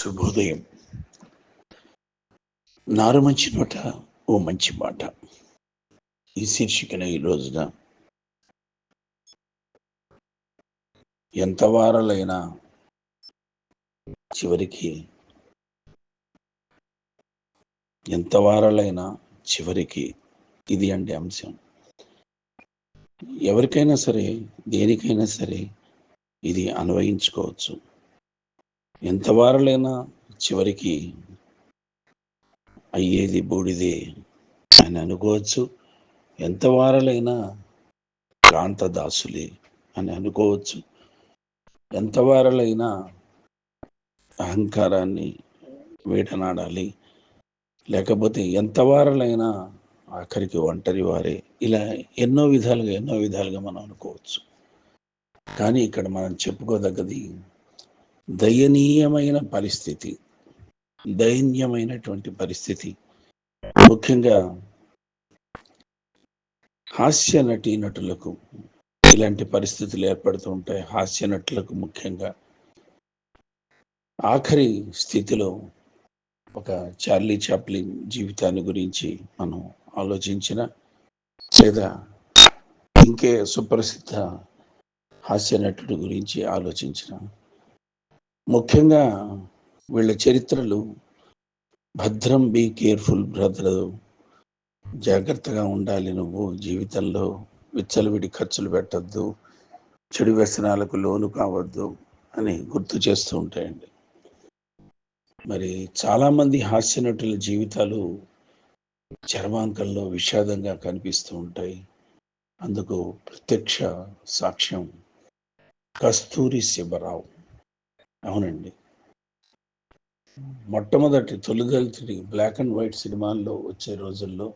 శుభోదయం నారు మంచి నోట ఓ మంచి మాట. ఈ శీర్షికన ఈ రోజున. ఎంత వారాలైనా చివరికి ఎంత వారాలైనా చివరికి ఇది అంటే అంశం. ఎవరికైనా సరే దేనికైనా సరే ఇది అన్వయించుకోవచ్చు. ఎంత వారలైనా చివరికి అయ్యేది బూడిదే అని అనుకోవచ్చు. ఎంత వారలైనా కాంతదాసులే అని అనుకోవచ్చు. ఎంత వారలైనా అహంకారాన్ని వేటనాడాలి. లేకపోతే ఎంత వారలైనా ఆఖరికి ఒంటరి వారే. ఇలా ఎన్నో విధాలుగా ఎన్నో విధాలుగా మనం అనుకోవచ్చు. కానీ ఇక్కడ మనం చెప్పుకోదగ్గది దయనీయమైన పరిస్థితి దయనీయమైనటువంటి పరిస్థితి. ముఖ్యంగా హాస్య నటీ నటులకు ఇలాంటి పరిస్థితులు ఏర్పడుతూ ఉంటాయి. హాస్య నటులకు ముఖ్యంగా ఆఖరి స్థితిలో ఒక చార్లీ చాప్లిన్ జీవితాన్ని గురించి మనం ఆలోచించిన లేదా ఇంకే సుప్రసిద్ధ హాస్య నటుడి గురించి ఆలోచించిన ముఖ్యంగా వీళ్ళ చరిత్రలు భద్రం బీ కేర్ఫుల్ బ్రదర్. జాగ్రత్తగా ఉండాలి నువ్వు జీవితంలో. విచ్చలవిడి ఖర్చులు పెట్టద్దు. చెడు వ్యసనాలకు లోను కావద్దు అని గుర్తు చేస్తూ ఉంటాయండి. మరి చాలామంది హాస్య నటుల జీవితాలు చర్మాంకంలో విషాదంగా కనిపిస్తూ ఉంటాయి. అందుకు ప్రత్యక్ష సాక్ష్యం కస్తూరి శివరావు. అవునండి. మొట్టమొదటి తొలిదలితుడి బ్లాక్ అండ్ వైట్ సినిమాల్లో వచ్చే రోజుల్లో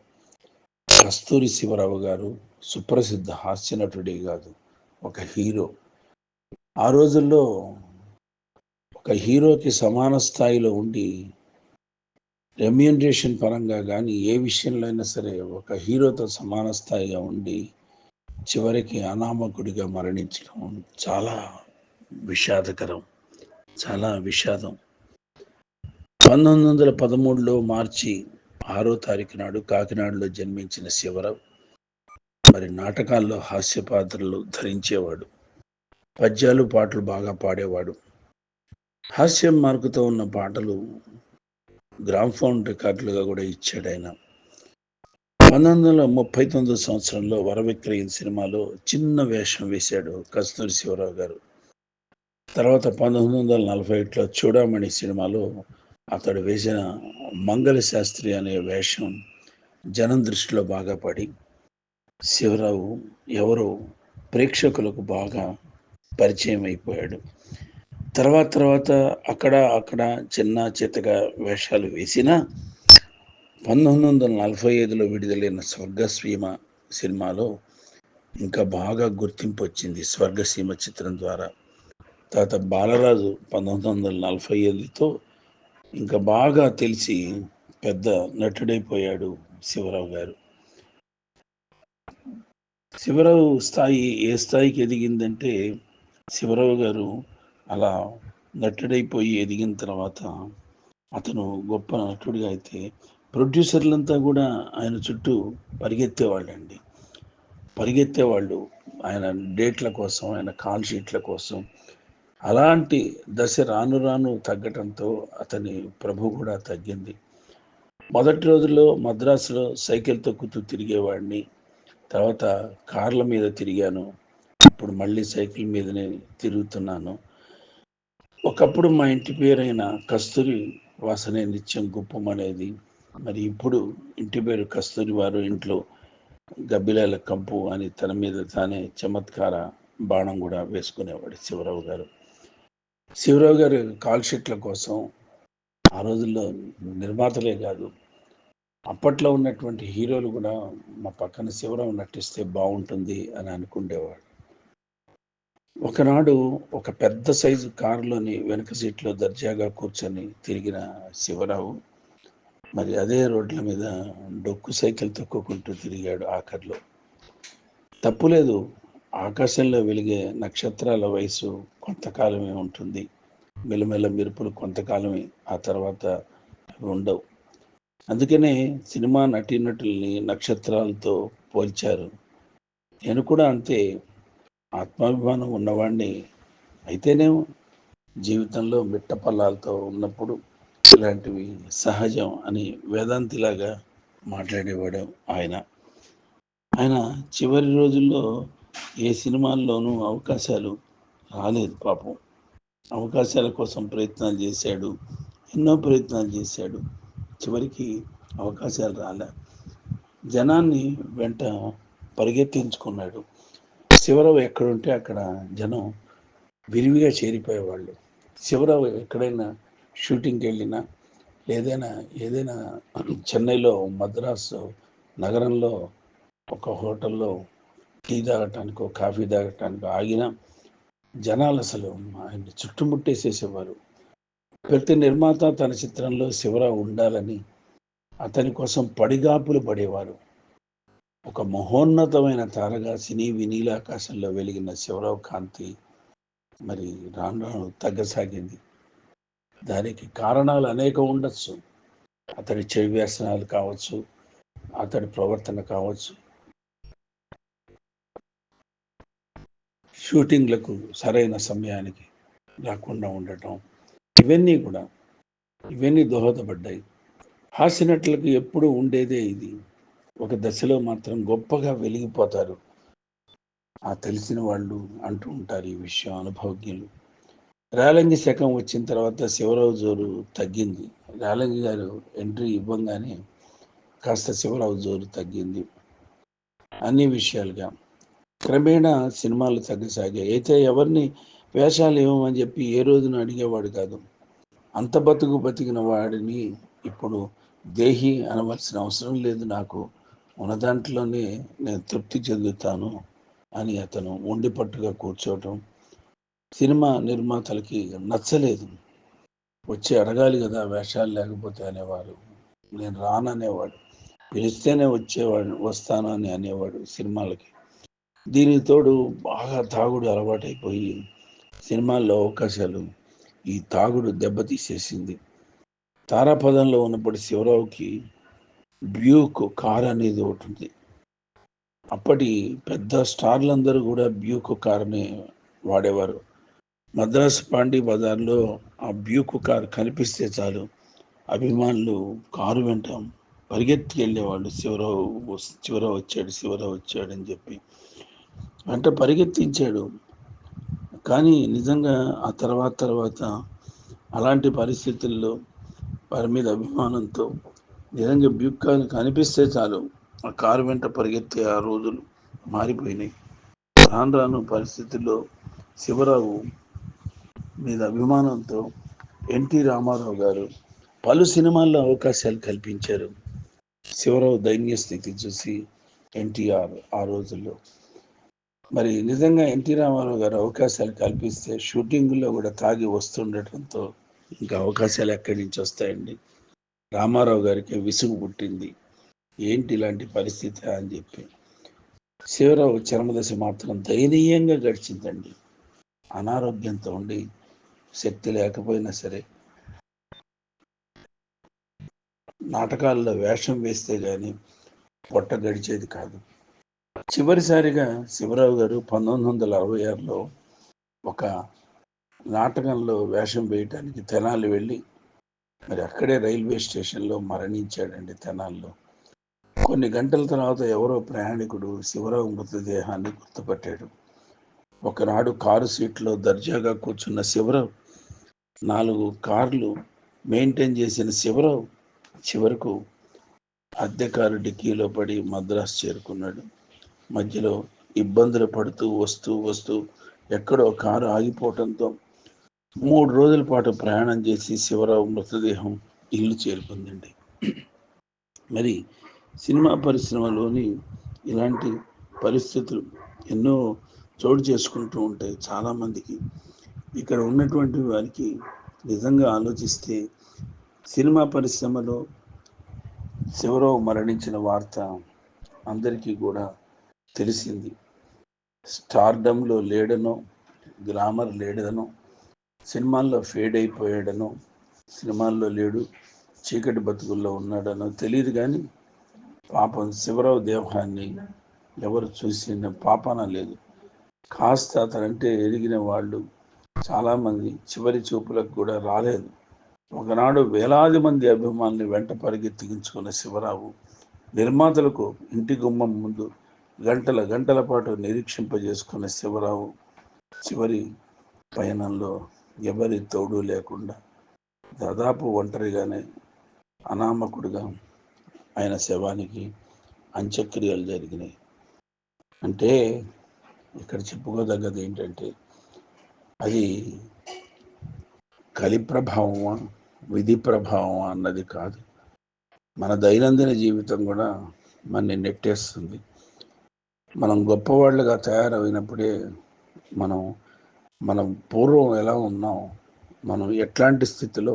కస్తూరి శివరావు గారు సుప్రసిద్ధ హాస్య నటుడే కాదు ఒక హీరో. ఆ రోజుల్లో ఒక హీరోకి సమాన స్థాయిలో ఉండి రెమ్యూనరేషన్ పరంగా కానీ ఏ విషయంలో అయినా సరే ఒక హీరోతో సమాన స్థాయిగా ఉండి చివరికి అనామకుడిగా మరణించడం చాలా విషాదకరం. చాలా విషాదం. పంతొమ్మిది వందల పదమూడులో మార్చి ఆరో తారీఖు నాడు కాకినాడలో జన్మించిన శివరావు మరి నాటకాల్లో హాస్య పాత్రలు ధరించేవాడు. పద్యాలు పాటలు బాగా పాడేవాడు. హాస్యం మార్కుతో ఉన్న పాటలు గ్రామ్ఫోన్ రికార్డులుగా కూడా ఇచ్చాడు ఆయన. పంతొమ్మిది వందల ముప్పై తొమ్మిది సంవత్సరంలో వరవిక్రయం సినిమాలో చిన్న వేషం వేశాడు కస్తూరి శివరావు గారు. తర్వాత పంతొమ్మిది వందల నలభై ఒకటిలో చూడామణి సినిమాలో అతడు వేసిన మంగళ శాస్త్రి అనే వేషం జనం దృష్టిలో బాగా పడి శివరావు ఎవరో ప్రేక్షకులకు బాగా పరిచయం అయిపోయాడు. తర్వాత తర్వాత అక్కడ అక్కడ చిన్న చిత్తగా వేషాలు వేసినా పంతొమ్మిది వందల నలభై ఐదులో విడుదలైన స్వర్గసీమ సినిమాలో ఇంకా బాగా గుర్తింపు వచ్చింది స్వర్గసీమ చిత్రం ద్వారా. తాత బాలరాజు పంతొమ్మిది వందల నలభై ఐదుతో ఇంకా బాగా తెలిసి పెద్ద నటుడైపోయాడు శివరావు గారు. శివరావు స్థాయి ఏ స్థాయికి ఎదిగిందంటే శివరావు గారు అలా నటుడైపోయి ఎదిగిన తర్వాత అతను గొప్ప నటుడిగా అయితే ప్రొడ్యూసర్లంతా కూడా ఆయన చుట్టూ పరిగెత్తేవాళ్ళండి. పరిగెత్తేవాళ్ళు ఆయన డేట్ల కోసం ఆయన కాల్ షీట్ల కోసం అలాంటి దశ రాను రాను తగ్గటంతో అతని ప్రభు కూడా తగ్గింది. మొదటి రోజుల్లో మద్రాసులో సైకిల్ తొక్కుతూ తిరిగేవాడిని. తర్వాత కార్ల మీద తిరిగాను. ఇప్పుడు మళ్ళీ సైకిల్ మీదనే తిరుగుతున్నాను. ఒకప్పుడు మా ఇంటి పేరైన కస్తూరి వాసనే నిత్యం గుప్పం అనేది మరి ఇప్పుడు ఇంటి పేరు కస్తూరి వారు ఇంట్లో గబ్బిలాల కంపు అని తన మీద తానే చమత్కార బాణం కూడా వేసుకునేవాడు శివరావు గారు. శివరావు గారి కాల్ షీట్ల కోసం ఆ రోజుల్లో నిర్మాతలే కాదు అప్పట్లో ఉన్నటువంటి హీరోలు కూడా మా పక్కన శివరావు నటిస్తే బాగుంటుంది అని అనుకుండేవాడు ఒకనాడు ఒక పెద్ద సైజు కారులోని వెనక సీట్లో దర్జాగా కూర్చొని తిరిగిన శివరావు మరి అదే రోడ్ల మీద డొక్కు సైకిల్ తొక్కుకుంటూ తిరిగాడు ఆఖరిలో. తప్పులేదు ఆకాశంలో వెలిగే నక్షత్రాల వయసు కొంతకాలమే ఉంటుంది. మెల్లమెల్ల మెరుపులు కొంతకాలమే ఆ తర్వాత అవి ఉండవు. అందుకనే సినిమా నటీనటుల్ని నక్షత్రాలతో పోల్చారు. నేను కూడా అంతే. ఆత్మాభిమానం ఉన్నవాడిని అయితేనే జీవితంలో మిట్టపల్లాలతో ఉన్నప్పుడు ఇలాంటివి సహజం అని వేదాంతిలాగా మాట్లాడేవాడు ఆయన. ఆయన చివరి రోజుల్లో ఏ సినిమాల్లోనూ అవకాశాలు రాలేదు పాపం. అవకాశాల కోసం ప్రయత్నాలు చేశాడు. ఎన్నో ప్రయత్నాలు చేశాడు. చివరికి అవకాశాలు రాలే. జనాన్ని వెంట పరిగెత్తించుకున్నాడు. శివరావు ఎక్కడుంటే అక్కడ జనం విరివిగా చేరిపోయేవాళ్ళు. శివరావు ఎక్కడైనా షూటింగ్కి వెళ్ళినా ఏదైనా ఏదైనా చెన్నైలో మద్రాసు నగరంలో ఒక హోటల్లో టీ తాగటానికో కాఫీ తాగటానికో ఆగిన జనాలు అసలు ఆయన్ని చుట్టుముట్టేసేసేవారు. ప్రతి నిర్మాత తన చిత్రంలో శివరావు ఉండాలని అతని కోసం పడిగాపులు పడేవారు. ఒక మహోన్నతమైన తారగా సినీ వినీలాకాశంలో వెలిగిన శివరావు కాంతి మరి రాను రాను తగ్గసాగింది. దానికి కారణాలు అనేకం ఉండొచ్చు. అతడి చెవి వ్యసనాలు కావచ్చు అతడి ప్రవర్తన కావచ్చు షూటింగ్లకు సరైన సమయానికి రాకుండా ఉండటం ఇవన్నీ కూడా ఇవన్నీ దోహదపడ్డాయి. హాస్యనటులకు ఎప్పుడూ ఉండేదే ఇది. ఒక దశలో మాత్రం గొప్పగా వెలిగిపోతారు. ఆ తెలిసిన వాళ్ళు అంటూ ఉంటారు ఈ విషయం అనుభవజ్ఞులు. రాలంగి శకం వచ్చిన తర్వాత శివరావు జోరు తగ్గింది. రాలంగి గారు ఎంట్రీ ఇవ్వంగానే కాస్త శివరావు జోరు తగ్గింది. అన్ని విషయాలుగా క్రమేణా సినిమాలు తగ్గసాగాయి. అయితే ఎవరిని వేషాలు ఇవ్వమని చెప్పి ఏ రోజున అడిగేవాడు కాదు. అంత బతుకు బతికిన వాడిని ఇప్పుడు దేహి అనవలసిన అవసరం లేదు. నాకు ఉన్న దాంట్లోనే నేను తృప్తి చెందుతాను అని అతను ఉండి పట్టుగా కూర్చోవటం సినిమా నిర్మాతలకి నచ్చలేదు. వచ్చి అడగాలి కదా వేషాలు లేకపోతే అనేవారు నేను రాననేవాడు. పిలిస్తేనే వచ్చేవాడు వస్తాను అని అనేవాడు సినిమాలకి. దీనికి తోడు బాగా తాగుడు అలవాటైపోయి సినిమాల్లో అవకాశాలు ఈ తాగుడు దెబ్బతీసేసింది. తారాపదంలో ఉన్నప్పుడు శివరావుకి బ్యూక్ కార్ అనేది ఒకటి ఉంది అప్పటి పెద్ద స్టార్లందరూ కూడా బ్యూక్ కార్ని వాడేవారు. మద్రాసు పాండి బజార్లో ఆ బ్యూక్ కార్ కనిపిస్తే చాలు అభిమానులు కారు వెంట పరిగెత్తికి వెళ్ళేవాళ్ళు శివరావు శివరావు వచ్చాడు శివరావు వచ్చాడని చెప్పి వెంట పరిగెత్తించాడు. కానీ నిజంగా ఆ తర్వాత తర్వాత అలాంటి పరిస్థితుల్లో వారి మీద అభిమానంతో నిజంగా బ్యూక్కర్ కనిపిస్తే చాలు ఆ కారు వెంట పరిగెత్తే ఆ రోజులు మారిపోయినాయి. రాను రాను పరిస్థితుల్లో శివరావు మీద అభిమానంతో ఎన్టీ రామారావు గారు పలు సినిమాల్లో అవకాశాలు కల్పించారు. శివరావు దైన్య స్థితి చూసి ఎన్టీఆర్ ఆ రోజుల్లో మరి నిజంగా ఎన్టీ రామారావు గారు అవకాశాలు కల్పిస్తే షూటింగ్లో కూడా తాగి వస్తుండటంతో ఇంకా అవకాశాలు ఎక్కడి నుంచి వస్తాయండి? రామారావు గారికి విసుగు పుట్టింది. ఏంటి ఇలాంటి పరిస్థితి అని చెప్పి. శివరావు చర్మదశ మాత్రం దయనీయంగా గడిచిందండి. అనారోగ్యంతో ఉండి శక్తి లేకపోయినా సరే. నాటకాల్లో వేషం వేస్తే కానీ పొట్ట గడిచేది కాదు. చివరిసారిగా శివరావు గారు పంతొమ్మిది వందల అరవై ఆరులో ఒక నాటకంలో వేషం వేయటానికి తెనాలి వెళ్ళి మరి అక్కడే రైల్వే స్టేషన్లో మరణించాడండి తెనాల్లో. కొన్ని గంటల తర్వాత ఎవరో ప్రయాణికుడు శివరావు మృతదేహాన్ని గుర్తుపట్టాడు. ఒకనాడు కారు సీట్లో దర్జాగా కూర్చున్న శివరావు నాలుగు కార్లు మెయింటైన్ చేసిన శివరావు చివరకు అద్దె కారు డిక్కీలో పడి మద్రాసు చేరుకున్నాడు. మధ్యలో ఇబ్బందులు పడుతూ వస్తూ వస్తూ ఎక్కడో కారు ఆగిపోవటంతో మూడు రోజుల పాటు ప్రయాణం చేసి శివరావు మృతదేహం ఇల్లు చేరుకుందండి. మరి సినిమా పరిశ్రమలోని ఇలాంటి పరిస్థితులు ఎన్నో చోటు చేసుకుంటూ ఉంటాయి చాలామందికి. ఇక్కడ ఉన్నటువంటి వారికి నిజంగా ఆలోచిస్తే సినిమా పరిశ్రమలో శివరావు మరణించిన వార్త అందరికీ కూడా తెలిసింది. స్టార్డంలో లేడనో గ్రామర్ లేడనో సినిమాల్లో ఫేడ్ అయిపోయాడనో సినిమాల్లో లేడు చీకటి బతుకుల్లో ఉన్నాడనో తెలియదు కానీ పాపం శివరావు దేహాన్ని ఎవరు చూసిన పాపన లేదు. కాస్త అతనంటే ఎరిగిన వాళ్ళు చాలామంది చివరి చూపులకు కూడా రాలేదు. ఒకనాడు వేలాది మంది అభిమానులు వెంట పరిగెత్తించుకున్న శివరావు నిర్మాతలకు ఇంటి గుమ్మం ముందు గంటల గంటల పాటు నిరీక్షింపజేసుకున్న శివరావు చివరి పయనంలో ఎవరి తోడు లేకుండా దాదాపు ఒంటరిగానే అనామకుడిగా ఆయన శవానికి అంత్యక్రియలు జరిగినాయి. అంటే ఇక్కడ చెప్పుకోదగ్గది ఏంటంటే అది కలి ప్రభావమా విధి ప్రభావమా అన్నది కాదు. మన దైనందిన జీవితం కూడా మనని నెట్టేస్తుంది. మనం గొప్పవాళ్ళుగా తయారైనప్పుడే మనం మనం పూర్వం ఎలా ఉన్నాం మనం ఎట్లాంటి స్థితిలో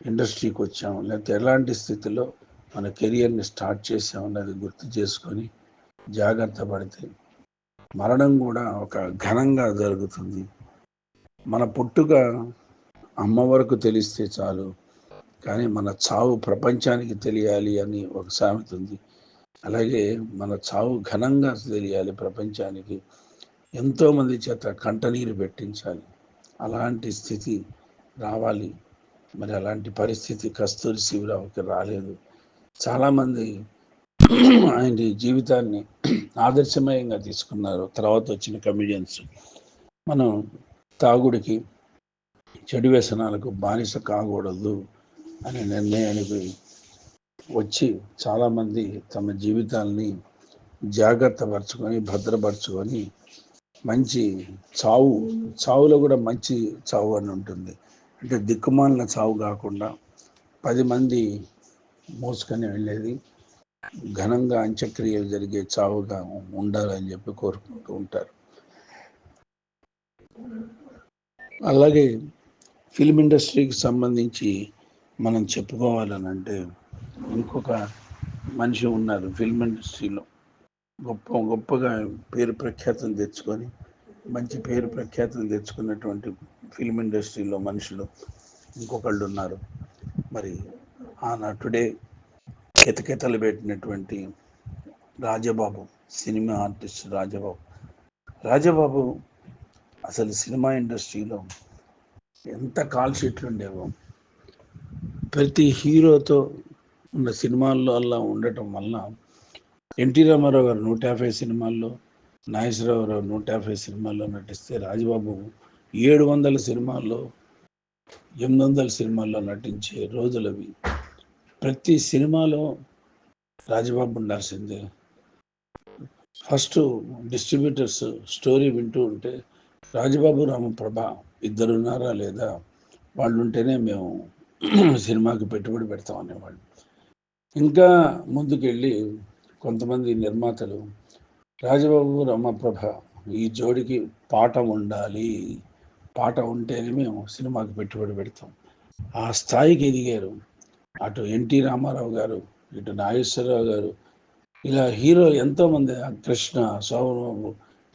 ఇండస్ట్రీకి వచ్చాం లేకపోతే ఎలాంటి స్థితిలో మన కెరియర్ని స్టార్ట్ చేసాం అన్నది గుర్తు చేసుకొని జాగ్రత్త పడితే మరణం కూడా ఒక ఘనంగా జరుగుతుంది. మన పుట్టుక అమ్మ వరకు తెలిస్తే చాలు కానీ మన చావు ప్రపంచానికి తెలియాలి అని ఒక సామెత ఉంది. అలాగే మన చావు ఘనంగా తెలియాలి ప్రపంచానికి. ఎంతోమంది చేత కంటనీరు పెట్టించాలి. అలాంటి స్థితి రావాలి. మరి అలాంటి పరిస్థితి కస్తూరి శివరావుకి రాలేదు. చాలామంది ఆయన జీవితాన్ని ఆదర్శమయంగా తీసుకున్నారు. తర్వాత వచ్చిన కమిడియన్స్ మనం తాగుడికి చెడు వ్యసనాలకు బానిస కాకూడదు అనే నిర్ణయానికి వచ్చి చాలామంది తమ జీవితాల్ని జాగ్రత్త పరచుకొని భద్రపరచుకొని మంచి చావు చావులో కూడా మంచి చావు అని ఉంటుంది. అంటే దిక్కుమాలిన చావు కాకుండా పది మంది మోసుకొని వెళ్ళేది ఘనంగా అంత్యక్రియలు జరిగే చావుగా ఉండాలని చెప్పి కోరుకుంటూ ఉంటారు. అలాగే ఫిల్మ్ ఇండస్ట్రీకి సంబంధించి మనం చెప్పుకోవాలని అంటే ఇంకొక మనిషి ఉన్నారు ఫిల్మ్ ఇండస్ట్రీలో గొప్ప గొప్పగా పేరు ప్రఖ్యాతం తెచ్చుకొని మంచి పేరు ప్రఖ్యాతం తెచ్చుకున్నటువంటి ఫిల్మ్ ఇండస్ట్రీలో మనుషులు ఇంకొకళ్ళు ఉన్నారు. మరి ఆ నటుడే కితకితలు పెట్టినటువంటి రాజబాబు సినిమా ఆర్టిస్ట్ రాజబాబు. రాజబాబు అసలు సినిమా ఇండస్ట్రీలో ఎంత కాల్ షీట్లు ఉండేవో ప్రతి హీరోతో ఉన్న సినిమాల్లో అలా ఉండటం వల్ల ఎన్టీ రామారావు గారు నూట యాభై సినిమాల్లో నాగేశ్వరరావు గారు నూట యాభై సినిమాల్లో నటిస్తే రాజబాబు ఏడు వందల సినిమాల్లో ఎనిమిది వందల సినిమాల్లో నటించే రోజులవి. ప్రతి సినిమాలో రాజబాబు ఉండాల్సిందే ఫస్ట్ డిస్ట్రిబ్యూటర్స్ స్టోరీ వింటూ ఉంటే రాజబాబు రామప్రభ ఇద్దరున్నారా లేదా? వాళ్ళు ఉంటేనే మేము సినిమాకి పెట్టుబడి పెడతాం అనేవాళ్ళు. ఇంకా ముందుకెళ్ళి కొంతమంది నిర్మాతలు రాజబాబు రమప్రభ ఈ జోడికి పాట ఉండాలి. పాట ఉంటేనే మేము సినిమాకి పెట్టుబడి పెడతాం. ఆ స్థాయికి ఎదిగారు. అటు ఎన్టీ రామారావు గారు ఇటు నాగేశ్వరరావు గారు ఇలా హీరో ఎంతోమంది కృష్ణ సోమరాబు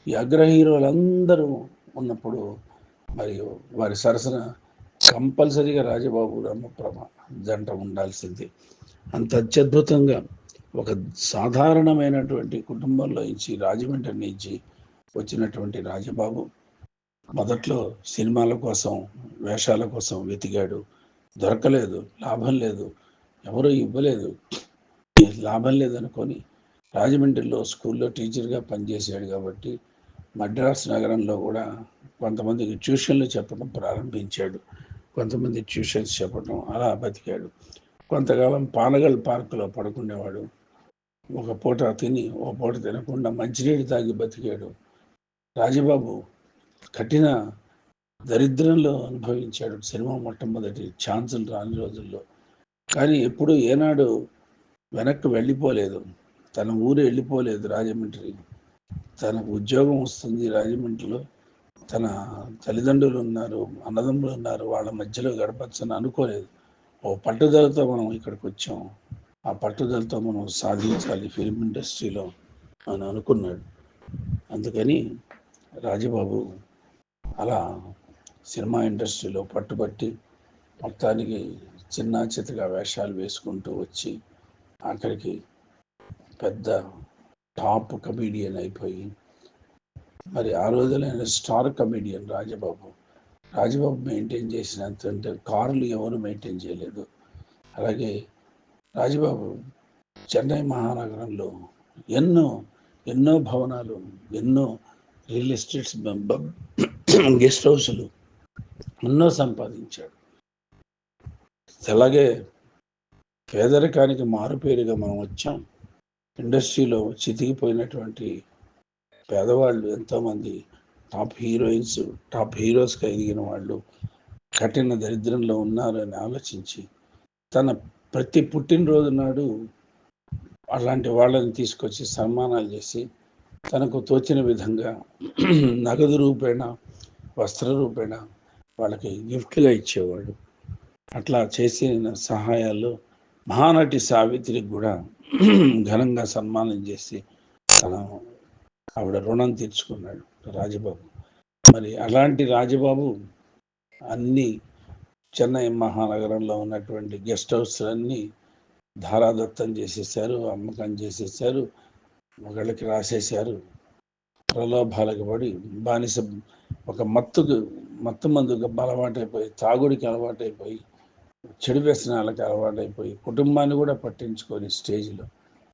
ఈ అగ్ర హీరోలందరూ ఉన్నప్పుడు మరియు వారి సరసన కంపల్సరీగా రాజబాబు రమప్రభ జంట ఉండాల్సింది. అంత అత్యద్భుతంగా ఒక సాధారణమైనటువంటి కుటుంబంలో నుంచి రాజమండ్రి నుంచి వచ్చినటువంటి రాజబాబు మొదట్లో సినిమాల కోసం వేషాల కోసం వెతికాడు. దొరకలేదు లాభం లేదు ఎవరూ ఇవ్వలేదు. లాభం లేదనుకొని రాజమండ్రిలో స్కూల్లో టీచర్గా పనిచేశాడు కాబట్టి మద్రాస్ నగరంలో కూడా కొంతమందికి ట్యూషన్లు చెప్పడం ప్రారంభించాడు. కొంతమంది ట్యూషన్స్ చెప్పడం అలా బతికాడు. కొంతకాలం పానగల్ పార్కులో పడుకునేవాడు. ఒక పూట తిని ఓ పూట తినకుండా మంచినీళ్ళు తాగి బతికాడు. రాజబాబు కఠిన దరిద్రంలో అనుభవించాడు సినిమా మొట్టమొదటి ఛాన్సులు రాని రోజుల్లో. కానీ ఎప్పుడు ఏనాడు వెనక్కి వెళ్ళిపోలేదు. తన ఊరు వెళ్ళిపోలేదు రాజమండ్రి. తనకు ఉద్యోగం వస్తుంది రాజమండ్రిలో. తన తల్లిదండ్రులు ఉన్నారు అన్నదమ్ములు ఉన్నారు వాళ్ళ మధ్యలో గడపచ్చని అనుకోలేదు. ఓ పట్టుదలతో మనం ఇక్కడికి వచ్చాం. ఆ పట్టుదలతో మనం సాధించాలి ఫిల్మ్ ఇండస్ట్రీలో అని అనుకున్నాడు. అందుకని రాజబాబు అలా సినిమా ఇండస్ట్రీలో పట్టుబట్టి మొత్తానికి చిన్న చితగా వేషాలు వేసుకుంటూ వచ్చి ఆఖరికి పెద్ద టాప్ కమీడియన్ అయిపోయి మరి ఆ రోజులైన star comedian Rajababu. Rajababu maintain చేసినంత అంటే కార్లు ఎవరు మెయింటైన్ చేయలేదు. అలాగే రాజబాబు చెన్నై మహానగరంలో ఎన్నో ఎన్నో భవనాలు ఎన్నో రియల్ ఎస్టేట్స్ గెస్ట్ హౌసులు ఎన్నో సంపాదించాడు. అలాగే పేదరికానికి మారుపేరుగా మనం వచ్చాం. ఇండస్ట్రీలో చితికిపోయినటువంటి పేదవాళ్ళు ఎంతోమంది టాప్ హీరోయిన్స్ టాప్ హీరోస్గా ఎదిగిన వాళ్ళు కఠిన దరిద్రంలో ఉన్నారు అని ఆలోచించి తన ప్రతి పుట్టినరోజు నాడు అలాంటి వాళ్ళని తీసుకొచ్చి సన్మానాలు చేసి తనకు తోచిన విధంగా నగదు రూపేణ వస్త్ర రూపేణ వాళ్ళకి గిఫ్ట్గా ఇచ్చేవాడు అట్లా చేసిన సహాయాలు మహానటి సావిత్రికి కూడా ఘనంగా సన్మానం చేసి తన ఆవిడ రుణం తీర్చుకున్నాడు రాజబాబు. మరి అలాంటి రాజబాబు అన్ని చెన్నై మహానగరంలో ఉన్నటువంటి గెస్ట్ హౌస్లన్నీ ధారాదత్తం చేసేసారు అమ్మకం చేసేసారు ఒకళ్ళకి రాసేశారు ప్రలోభాలకు పడి బానిస ఒక మత్తుకు మత్తు మందుకు అలవాటైపోయి తాగుడికి అలవాటైపోయి చెడు వ్యసనాలకు అలవాటైపోయి కుటుంబాన్ని కూడా పట్టించుకొని స్టేజ్లో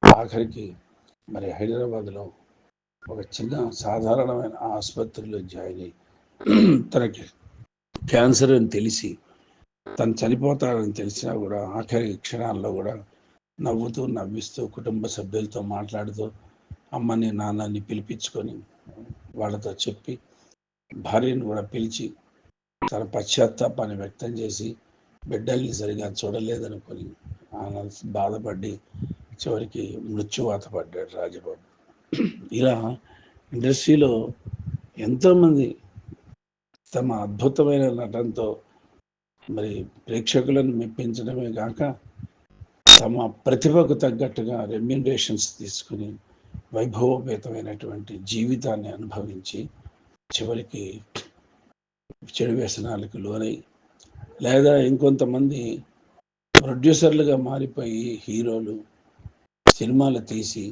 ఆఖరికి మరి హైదరాబాద్లో ఒక చిన్న సాధారణమైన ఆసుపత్రిలో జాయిన్ అయ్యి తనకి క్యాన్సర్ అని తెలిసి తను చనిపోతాడని తెలిసినా కూడా ఆఖరి క్షణాల్లో కూడా నవ్వుతూ నవ్విస్తూ కుటుంబ సభ్యులతో మాట్లాడుతూ అమ్మని నాన్నని పిలిపించుకొని వాళ్ళతో చెప్పి భార్యను కూడా పిలిచి తన పశ్చాత్తాపాన్ని వ్యక్తం చేసి బిడ్డల్ని సరిగా చూడలేదనుకొని ఆయన బాధపడి చివరికి మృత్యువాత పడ్డాడు రాజబాబు. ఇలా ఇండస్ట్రీలో ఎంతోమంది తమ అద్భుతమైన నటనతో మరి ప్రేక్షకులను మెప్పించడమే కాక తమ ప్రతిభకు తగ్గట్టుగా రెమ్యునరేషన్స్ తీసుకుని వైభవోపేతమైనటువంటి జీవితాన్ని అనుభవించి చివరికి చెడు వ్యసనాలకు లోనై లేదా ఇంకొంతమంది ప్రొడ్యూసర్లుగా మారిపోయి హీరోలు సినిమాలు తీసి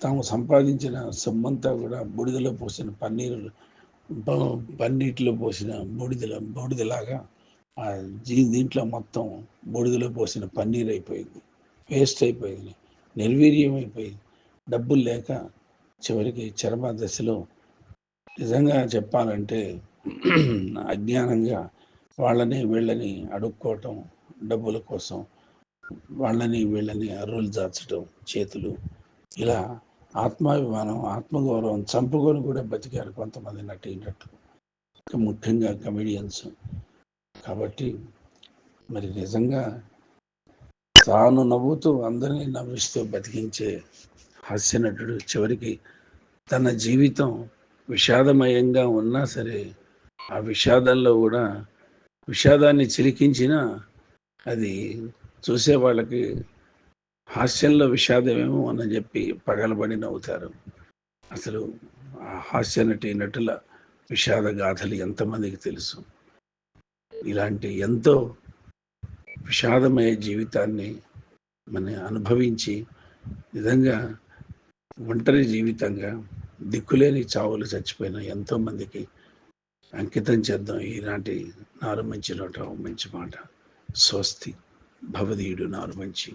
తాము సంపాదించిన సొమ్మంతా కూడా బూడిదలో పోసిన పన్నీరు పన్నీటిలో పోసిన బూడిదల బూడిదలాగా ఆ జీ దీంట్లో మొత్తం బూడిదలో పోసిన పన్నీర్ అయిపోయింది. వేస్ట్ అయిపోయింది. నిర్వీర్యం అయిపోయింది. డబ్బులు లేక చివరికి చర్మ దశలో నిజంగా చెప్పాలంటే అజ్ఞానంగా వాళ్ళని వీళ్ళని అడుక్కోవటం డబ్బుల కోసం వాళ్ళని వీళ్ళని అరువులు దాచడం చేతులు ఇలా ఆత్మాభిమానం ఆత్మగౌరవం చంపుకొని కూడా బతికారు కొంతమంది నటినట్టు ముఖ్యంగా కమెడియన్స్ కాబట్టి మరి నిజంగా తాను నవ్వుతూ అందరినీ నవ్విస్తూ బతికించే హాస్య నటుడు చివరికి తన జీవితం విషాదమయంగా ఉన్నా సరే ఆ విషాదంలో కూడా విషాదాన్ని చిలికించినా అది చూసే వాళ్ళకి హాస్యంలో విషాదమేమో అని చెప్పి పగలబడి నవ్వుతారు. అసలు ఆ హాస్య నటి నటుల విషాద గాథలు ఎంతమందికి తెలుసు? ఇలాంటి ఎంతో విషాదమయ జీవితాన్ని మన అనుభవించి నిజంగా ఒంటరి జీవితంగా దిక్కులేని చావులు చచ్చిపోయిన ఎంతోమందికి అంకితం చేద్దాం. ఈనాటి నారు మంచి నోట మంచి మాట. స్వస్తి. భవదీయుడు నారు మంచి